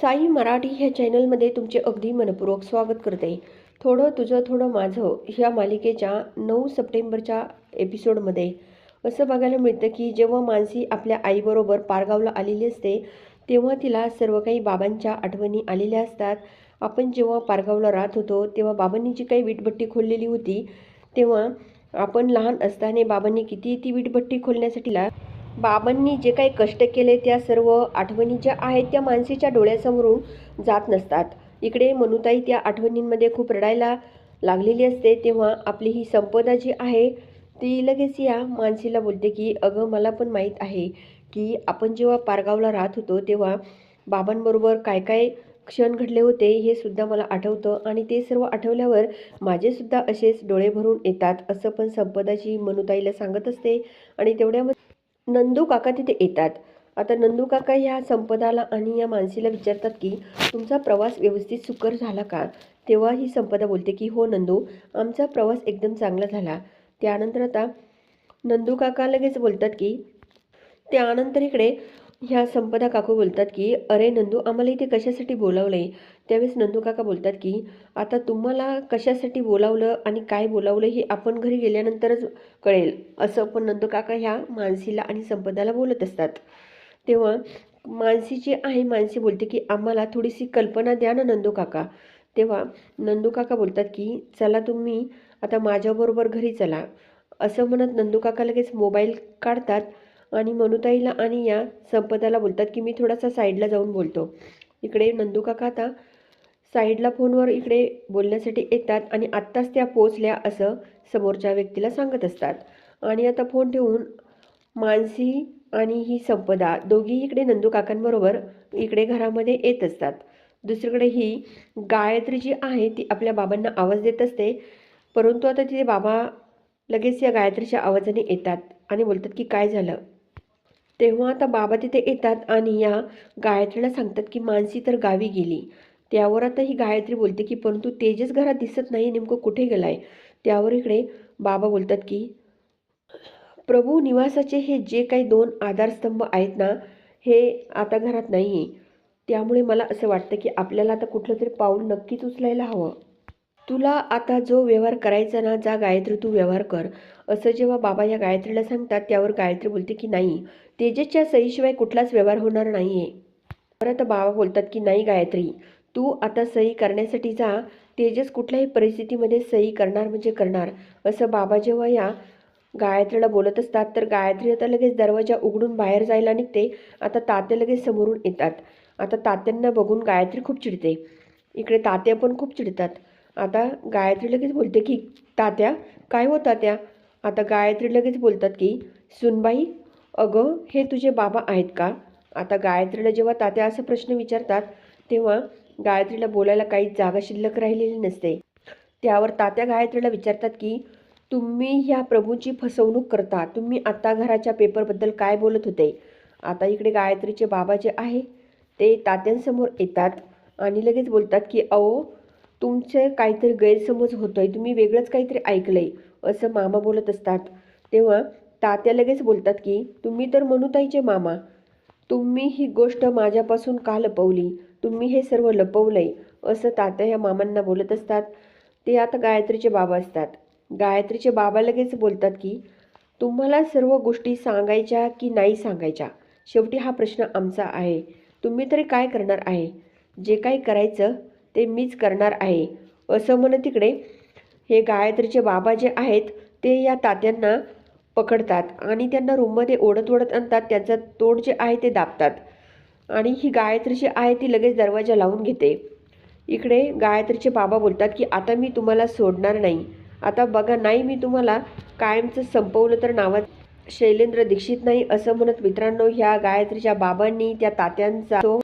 साई मराठी ह्या चॅनलमध्ये तुमचे अगदी मनपूर्वक स्वागत करते. थोडं तुझं थोडं माझं ह्या मालिकेच्या नऊ सप्टेंबरच्या एपिसोडमध्ये. असं बघायला मिळतं की जेव्हा मानसी आपल्या आईबरोबर पारगावला आलेली असते तेव्हा तिला सर्व काही बाबांच्या आठवणी आलेल्या असतात. आपण जेव्हा पारगावला राहत होतो तेव्हा बाबांनी जी काही वीटभट्टी खोललेली होती तेव्हा आपण लहान असताना बाबांनी किती ती वीटभट्टी खोलण्यासाठी ला बाबांनी जे काही कष्ट केले त्या सर्व आठवणी ज्या आहेत त्या मानसीच्या डोळ्यासमोरून जात नसतात. इकडे मनुताई त्या आठवणींमध्ये खूप रडायला लागलेली असते. तेव्हा आपली ही संपदा जी आहे ती लगेच या मानसीला बोलते की अगं मला पण माहीत आहे की आपण जेव्हा पारगावला राहत होतो तेव्हा बाबांबरोबर काय काय क्षण घडले होते हे सुद्धा मला आठवतं. आणि ते सर्व आठवल्यावर माझेसुद्धा असेच डोळे भरून येतात असं पण संपदाची मनुताईला सांगत असते. आणि तेवढ्यामध्ये नंदू काका तिथे येतात. आता नंदू काका ह्या संपदाला आणि या मानसीला विचारतात की तुमचा प्रवास व्यवस्थित सुकर झाला का? तेव्हा ही संपदा बोलते की हो नंदू आमचा प्रवास एकदम चांगला झाला. त्यानंतर आता नंदू काका लगेच बोलतात की त्यानंतर इकडे ह्या संपदा काकू बोलतात की अरे नंदू आम्हाला इथे कशासाठी बोलावलं आहे त्यावेळेस नंदू काका बोलतात की आता तुम्हाला कशासाठी बोलावलं आणि काय बोलावलं हे आपण घरी गेल्यानंतरच कळेल. असं पण नंदू काका ह्या मानसीला आणि संपदाला बोलत असतात. तेव्हा मानसी जी आहे मानसी बोलते की आम्हाला थोडीशी कल्पना द्या ना नंदू काका. तेव्हा नंदू काका बोलतात की चला तुम्ही आता माझ्याबरोबर घरी चला. असं म्हणत नंदू काका लगेच मोबाईल काढतात. आणि मनुताईला आणि या संपदाला बोलतात की मी थोडासा साईडला जाऊन बोलतो. इकडे नंदू काका आता साईडला फोनवर इकडे बोलण्यासाठी येतात आणि आत्ताच त्या पोचल्या असं समोरच्या व्यक्तीला सांगत असतात. आणि आता फोन ठेवून मानसी आणि ही संपदा दोघी इकडे नंदू काकांबरोबर इकडे घरामध्ये येत असतात. दुसरीकडे ही गायत्री जी आहे ती आपल्या बाबांना आवाज देत असते. परंतु आता तिथे बाबा लगेच या गायत्रीच्या आवाजाने येतात आणि बोलतात की काय झालं? तेव्हा आता बाबा तिथे येतात आणि या गायत्रीला सांगतात की मानसी तर गावी गेली. त्यावर आता ही गायत्री बोलते की परंतु तेजस घरात दिसत नाही नेमकं कुठे गेलाय? त्यावर इकडे बाबा बोलतात की प्रभू निवासाचे हे जे काही दोन आधारस्तंभ आहेत ना हे आता घरात नाही आहे त्यामुळे मला असं वाटतं की आपल्याला आता कुठलं तरी पाऊल नक्कीच उचलायला हवं. तुला आता जो व्यवहार करायचा ना जा गायत्री तू व्यवहार कर. असं जेव्हा बाबा या गायत्रीला सांगतात त्यावर गायत्री बोलते की नाही तेजेसच्या सहीशिवाय कुठलाच व्यवहार होणार नाही आहे परत बाबा बोलतात की नाही गायत्री तू आता सही करण्यासाठी जा. तेजस कुठल्याही परिस्थितीमध्ये सही करणार म्हणजे करणार. असं बाबा जेव्हा या गायत्रीला बोलत असतात तर गायत्री आता लगेच दरवाजा उघडून बाहेर जायला निघते. आता तात्या लगेच समोरून येतात. आता तात्यांना बघून गायत्री खूप चिडते. इकडे तात्या पण खूप चिडतात. आता गायत्री लगेच बोलते की तात्या काय हो तात्या? आता गायत्री लगेच बोलतात की सुनबाई अगं हे तुझे बाबा आहेत का? आता गायत्रीला जेव्हा तात्या असा प्रश्न विचारतात तेव्हा गायत्रीला बोलायला काही जागा शिल्लक राहिलेली नसते. त्यावर तात्या गायत्रीला विचारतात की तुम्ही ह्या प्रभूची फसवणूक करता. तुम्ही आत्ता घराच्या पेपरबद्दल काय बोलत होते? आता इकडे गायत्रीचे बाबा जे आहे ते तात्यांसमोर येतात आणि लगेच बोलतात की अहो तुमचे काहीतरी गैरसमज होतोय तुम्ही वेगळंच काहीतरी ऐकलंय असं मामा बोलत असतात. तेव्हा तात्या लगेच बोलतात की तुम्ही तर मनुताईचे मामा. तुम्ही ही गोष्ट माझ्यापासून का लपवली? तुम्ही हे सर्व लपवलंय असं तात्या ह्या मामांना बोलत असतात. ते आता गायत्रीचे बाबा असतात. गायत्रीचे बाबा लगेच बोलतात की तुम्हाला सर्व गोष्टी सांगायच्या की नाही सांगायच्या? शेवटी हा प्रश्न आमचा आहे. तुम्ही तरी काय करणार आहे? जे काही करायचं ते मीच करणार आहे. असं म्हणत तिकडे हे गायत्रीचे बाबा जे आहेत ते या तात्यांना पकडतात आणि त्यांना रूममध्ये ओढत ओढत आणतात. त्यांचं तोंड जे आहे ते दाबतात. आणि ही गायत्री जी आहे ती लगेच दरवाजा लावून घेते. इकडे गायत्रीचे बाबा बोलतात की आता मी तुम्हाला सोडणार नाही. आता बघा नाही मी तुम्हाला कायमचं संपवलं तर नावात शैलेंद्र दीक्षित नाही असं म्हणत मित्रांनो ह्या गायत्रीच्या बाबांनी त्या तात्यांचा तो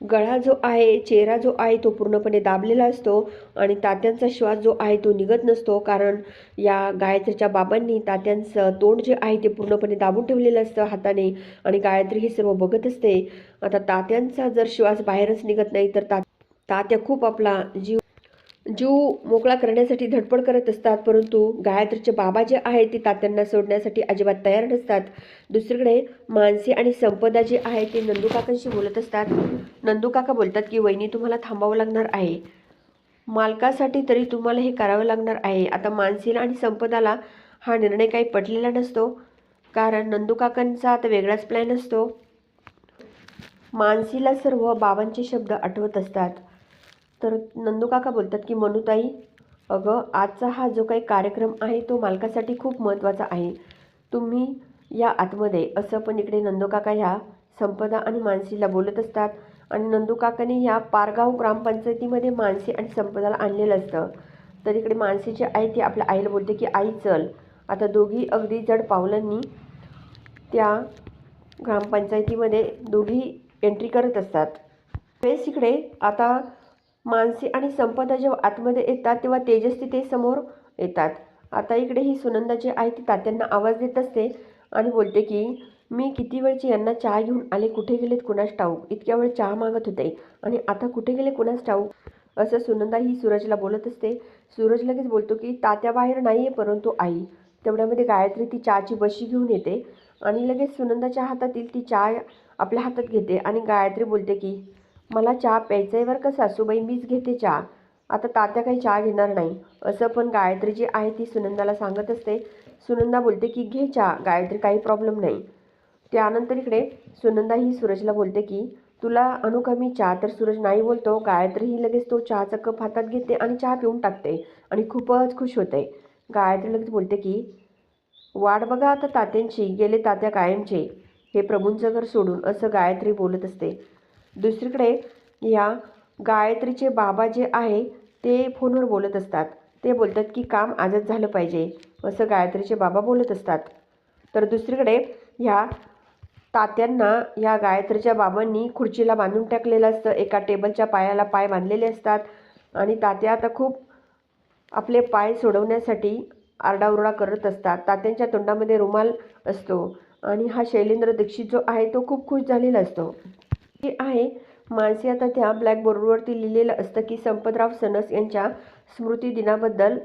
गळा जो आहे चेहरा जो आहे तो पूर्णपणे दाबलेला असतो आणि तात्यांचा श्वास जो आहे तो निघत नसतो. कारण या गायत्रीच्या बाबांनी तात्यांचं तोंड जे आहे ते पूर्णपणे दाबून ठेवलेलं असतं हाताने आणि गायत्री हे सर्व बघत असते. आता तात्यांचा जर श्वास बाहेरच निघत नाही तर तात तात्या खूप आपला जीव जीव मोकळा करण्यासाठी धडपड करत असतात परंतु गायत्रीचे बाबा जे आहेत ते तात्यांना सोडण्यासाठी अजिबात तयार नसतात. दुसरीकडे मानसी आणि संपदा जे आहे ते नंदूकाकांशी बोलत असतात. नंदूकाका बोलतात की वहिनी तुम्हाला थांबावं लागणार आहे. मालकासाठी तरी तुम्हाला हे करावं लागणार आहे. आता मानसीला आणि संपदाला हा निर्णय काही पटलेला नसतो कारण नंदूकाकांचा आता वेगळाच प्लॅन असतो. मानसीला सर्व बाबांचे शब्द आठवत असतात. तर नंदूकाका बोलतात की मनुताई अगं आजचा हा जो काही कार्यक्रम आहे तो मालकासाठी खूप महत्त्वाचा आहे. तुम्ही या आतमध्ये असं पण इकडे नंदूकाका ह्या संपदा आणि मानसीला बोलत असतात आणि नंदूकाकाने ह्या पारगाव ग्रामपंचायतीमध्ये मानसी आणि संपदाला आणलेलं असतं. तर इकडे मानसीची आई ती आपल्या आईला बोलते की आई चल. आता दोघी अगदी जड पावलांनी त्या ग्रामपंचायतीमध्ये दोघी एंट्री करत असतात. वेळेस इकडे आता माणसे आणि संपदा जेव्हा आतमध्ये येतात तेव्हा तेजस्वी ते समोर येतात. आता इकडे ही सुनंदा जी आहे ती तात्यांना आवाज देत असते आणि बोलते की मी किती वेळची यांना चहा घेऊन आले कुठे गेलेत कुणास ठाऊक? इतक्या वेळ चहा मागत होते आणि आता कुठे गेले कुणास ठाऊक? असं सुनंदा ही सूरजला बोलत असते. सूरज लगेच बोलतो की तात्या बाहेर नाही आहे परंतु आई. तेवढ्यामध्ये गायत्री ती चहाची बशी घेऊन येते आणि लगेच सुनंदाच्या हातातील ती चहा आपल्या हातात घेते आणि गायत्री बोलते की मला चहा प्यायचा आहे बरं का सासूबाई मीच घेते चहा. आता तात्या काही चहा घेणार नाही. असं पण गायत्री जी आहे ती सुनंदाला सांगत असते सुनंदा बोलते की घे चहा गायत्री काही प्रॉब्लेम नाही. त्यानंतर इकडे सुनंदा ही सूरजला बोलते की तुला अनुकमी चहा? तर सूरज नाही बोलतो. गायत्री ही लगेच तो चहाचा कप हातात घेते आणि चहा पिऊन टाकते आणि खूपच खुश होते. गायत्री लगेच बोलते की वाट बघा आता तात्यांची गेले तात्या कायमचे. हे प्रभूंचं घर सोडून असं गायत्री बोलत असते. दुसरीकडे या गायत्रीचे बाबा जे आहे ते फोनवर बोलत असतात. ते बोलतात की काम आजच झालं पाहिजे. असं गायत्रीचे बाबा बोलत असतात. तर दुसरीकडे ह्या तात्यांना या गायत्रीच्या बाबांनी खुर्चीला बांधून टाकलेलं असतं. एका टेबलच्या पायाला पाय बांधलेले असतात. आणि तात्या आता खूप आपले पाय सोडवण्यासाठी आरडाओरडा करत असतात. तात्यांच्या तोंडामध्ये रुमाल असतो. आणि हा शैलेंद्र दीक्षित जो आहे तो खूप खुश झालेला असतो. हे आहे. माणसे आता त्या ब्लॅकबोर्डवरती लिहिलेलं असतं की संपतराव सनस यांच्या स्मृतिदिनाबद्दल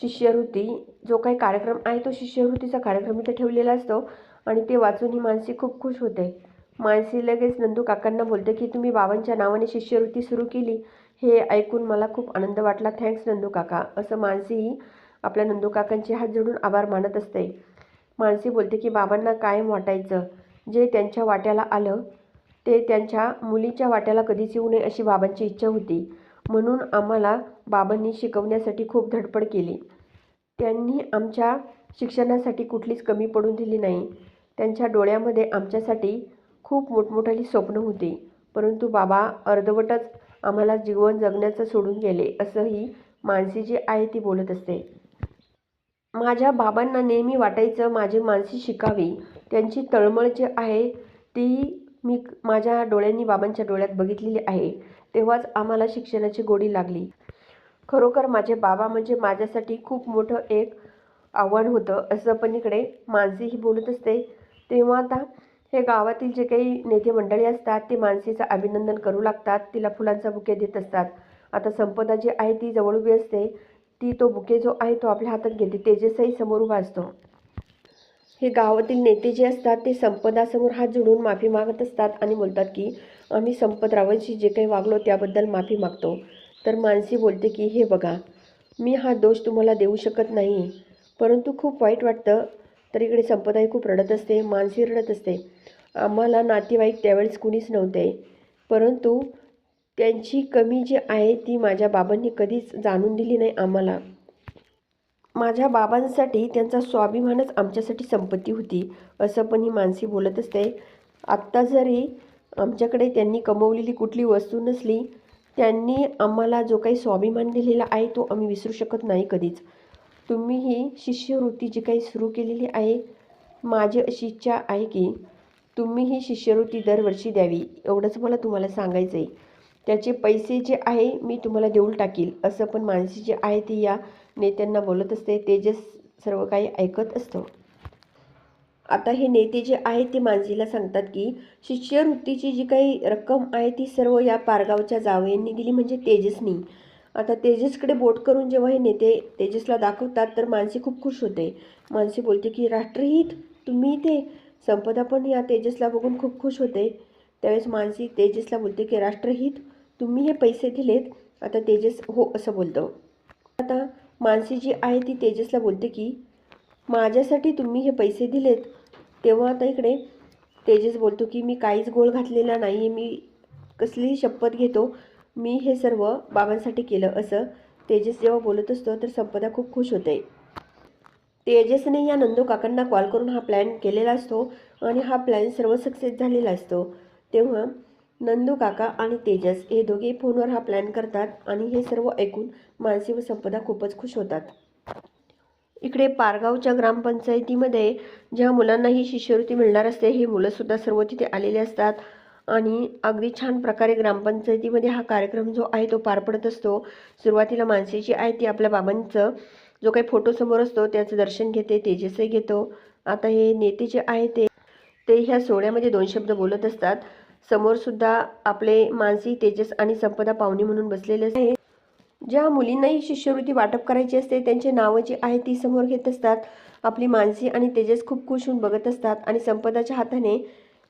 शिष्यवृत्ती जो काही कार्यक्रम आहे तो शिष्यवृत्तीचा कार्यक्रम इथे ठेवलेला असतो आणि ते वाचून ही मानसी खूप खुश होते. मानसी लगेच नंदू काकांना बोलते की तुम्ही बाबांच्या नावाने शिष्यवृत्ती सुरू केली. हे ऐकून मला खूप आनंद वाटला. थँक्स नंदू काका. असं माणसेही आपल्या नंदू काकांचे हात जोडून आभार मानत असते. माणसे बोलते की बाबांना कायम वाटायचं. जे त्यांच्या वाट्याला आलं ते त्यांच्या मुलीच्या वाट्याला कधीच येऊ नये अशी बाबांची इच्छा होती. म्हणून आम्हाला बाबांनी शिकवण्यासाठी खूप धडपड केली. त्यांनी आमच्या शिक्षणासाठी कुठलीच कमी पडून दिली नाही. त्यांच्या डोळ्यामध्ये आमच्यासाठी खूप मोठमोठाली स्वप्न होती. परंतु बाबा अर्धवटच आम्हाला जीवन जगण्याचं सोडून गेले असंही मानसी जी आहे ती बोलत असते. माझ्या बाबांना नेहमी वाटायचं माझी मानसी शिकावी. त्यांची तळमळ जी आहे ती मी माझ्या डोळ्यांनी बाबांच्या डोळ्यात बघितलेली आहे तेव्हाच आम्हाला शिक्षणाची गोडी लागली. खरोखर माझे बाबा म्हणजे माझ्यासाठी खूप मोठं एक आव्हान होतं. असं पण इकडे मानसीही बोलत असते. तेव्हा आता हे गावातील जे काही नेते मंडळी असतात ते मानसीचं अभिनंदन करू लागतात. तिला फुलांचा बुके देत असतात. आता संपदा जी आहे ती जवळ उभी असते. ती तो बुके जो आहे तो आपल्या हातात घेते. तेजसही समोर उभा असतो. हे गावातील नेते जे असतात ते संपदासमोर हात जोडून माफी मागत असतात आणि बोलतात की आम्ही संपतरावांशी जे काही वागलो त्याबद्दल माफी मागतो. तर मानसी बोलते की हे बघा मी हा दोष तुम्हाला देऊ शकत नाही. परंतु खूप वाईट वाटतं. तर इकडे संपदाही खूप रडत असते मानसी रडत असते. आम्हाला नातेवाईक त्यावेळेस कुणीच नव्हते. परंतु त्यांची कमी जी आहे ती माझ्या बाबांनी कधीच जाणून दिली नाही आम्हाला. माझ्या बाबांसाठी त्यांचा स्वाभिमानच आमच्यासाठी संपत्ती होती असं पण ही माणसी बोलत असते. आत्ता जरी आमच्याकडे त्यांनी कमवलेली कुठली वस्तू नसली त्यांनी आम्हाला जो काही स्वाभिमान दिलेला आहे तो आम्ही विसरू शकत नाही कधीच. तुम्ही ही शिष्यवृत्ती जी काही सुरू केलेली आहे माझी अशी इच्छा आहे की तुम्ही ही शिष्यवृत्ती दरवर्षी द्यावी एवढंच मला तुम्हाला सांगायचं आहे त्याचे पैसे जे आहे मी तुम्हाला देऊन टाकील असं पण माणसी जे आहे ती या नेत्यांना बोलत असते तेजस सर्व काही ऐकत असतो. आता हे नेते जे आहेत ते मानसीला सांगतात की शिष्यवृत्तीची जी काही रक्कम आहे ती सर्व या पारगावच्या जावयांनी दिली म्हणजे तेजसनी. आता तेजसकडे बोट करून जेव्हा हे नेते तेजसला दाखवतात तर मानसी खूप खुश होते. मानसी बोलते की राष्ट्रहित तुम्ही इथे संपदा पण या तेजसला बघून खूप खुश होते. त्यावेळेस मानसी तेजसला बोलते की राष्ट्रहित तुम्ही हे पैसे दिलेत. आता तेजस हो असं बोलतो. आता मानसी जी आहे ती तेजसला बोलते की माझ्यासाठी तुम्ही हे पैसे दिलेत. तेव्हा आता इकडे तेजस बोलतो की मी काहीच गोळ घातलेला नाही आहे मी कसलीही शपथ घेतो. मी हे सर्व बाबांसाठी केलं. असं तेजस जेव्हा बोलत असतो तर संपदा खूप खुश होते. तेजसने या नंदू काकांना कॉल करून हा प्लॅन केलेला असतो आणि हा प्लॅन सर्व सक्सेस झालेला असतो. तेव्हा नंदू काका आणि तेजस हे दोघे फोनवर हा प्लॅन करतात आणि हे सर्व ऐकून मानसी व संपदा खूपच खुश होतात. इकडे पारगावच्या ग्रामपंचायतीमध्ये ज्या मुलांना ही शिष्यवृत्ती मिळणार असते हे मुलंसुद्धा सर्व तिथे आलेले असतात. आणि अगदी छान प्रकारे ग्रामपंचायतीमध्ये हा कार्यक्रम जो आहे तो पार पडत असतो. सुरुवातीला मानसीची आहे ती आपल्या बाबांचं जो काही फोटो समोर असतो त्याचं दर्शन घेते तेजसही घेतो. आता हे नेते जे आहे ते ते ह्या सोहळ्यामध्ये दोन शब्द बोलत असतात. समोरसुद्धा आपले मानसी तेजस आणि संपदा पाहुणे म्हणून बसलेले आहे ज्या मुलींनाही शिष्यवृत्ती वाटप करायची असते त्यांचे नावं जी आहे ती समोर घेत असतात. आपली मानसी आणि तेजस खूप खुश होऊन बघत असतात आणि संपदाच्या हाताने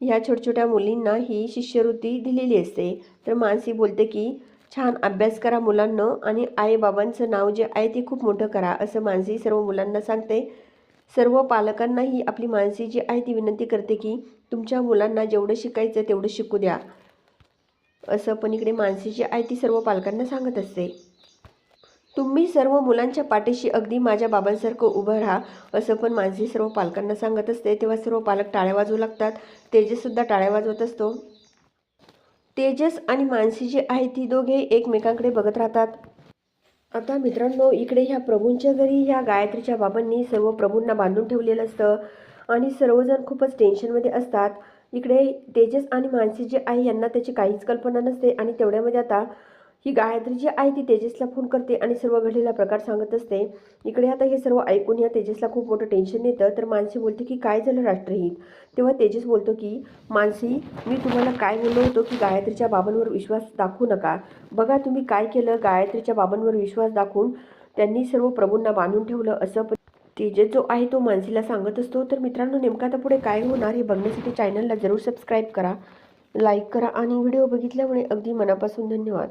ह्या छोट्या मुलींना ही शिष्यवृत्ती दिलेली असते. तर मानसी बोलते की छान अभ्यास करा मुलांना आणि आईबाबांचं नाव जे आहे ते खूप मोठं करा असं मानसी सर्व मुलांना सांगते. सर्व पालकांनाही आपली मानसी जी आहे ती विनंती करते की तुमच्या मुलांना जेवढं शिकायचं तेवढं शिकू द्या. असं पण इकडे मानसी जी आहे ती सर्व पालकांना सांगत असते. तुम्ही सर्व मुलांच्या पाठीशी अगदी माझ्या बाबांसारखं उभं राहा असं पण मानसी सर्व पालकांना सांगत असते. तेव्हा सर्व पालक टाळ्या वाजवू लागतात. तेजससुद्धा टाळ्या वाजवत असतो. तेजस आणि मानसी जी आहे ती दोघे एकमेकांकडे बघत राहतात. आता मित्रांनो इकडे ह्या प्रभूंच्या घरी ह्या गायत्रीच्या बाबांनी सर्व प्रभूंना बांधून ठेवलेलं असतं. आणि सर्वजण खूपच टेन्शनमध्ये असतात. इकडे तेजस आणि मानसी जे आहे यांना त्याची काहीच कल्पना नसते. आणि तेवढ्यामध्ये आता ही गायत्री जी आहे ती तेजसला फोन करते आणि सर्व घडलेला प्रकार सांगत असते. इकडे आता हे सर्व ऐकून या तेजसला खूप मोठं टेन्शन येतं. तर मानसी बोलते की काय झालं राष्ट्रहित? तेव्हा तेजस बोलतो की मानसी मी तुम्हाला काय बोललो होतो की गायत्रीच्या बाबांवर विश्वास दाखवू नका. बघा तुम्ही काय केलं? गायत्रीच्या बाबांवर विश्वास दाखवून त्यांनी सर्व प्रभूंना बांधून ठेवलं असं तेजस जो आहे तो मानसीला सांगत असतो. तर मित्रांनो नेमका आता पुढे काय होणार हे बघण्यासाठी चॅनलला जरूर सबस्क्राईब करा लाईक करा आणि व्हिडिओ बघितल्यामुळे अगदी मनापासून धन्यवाद.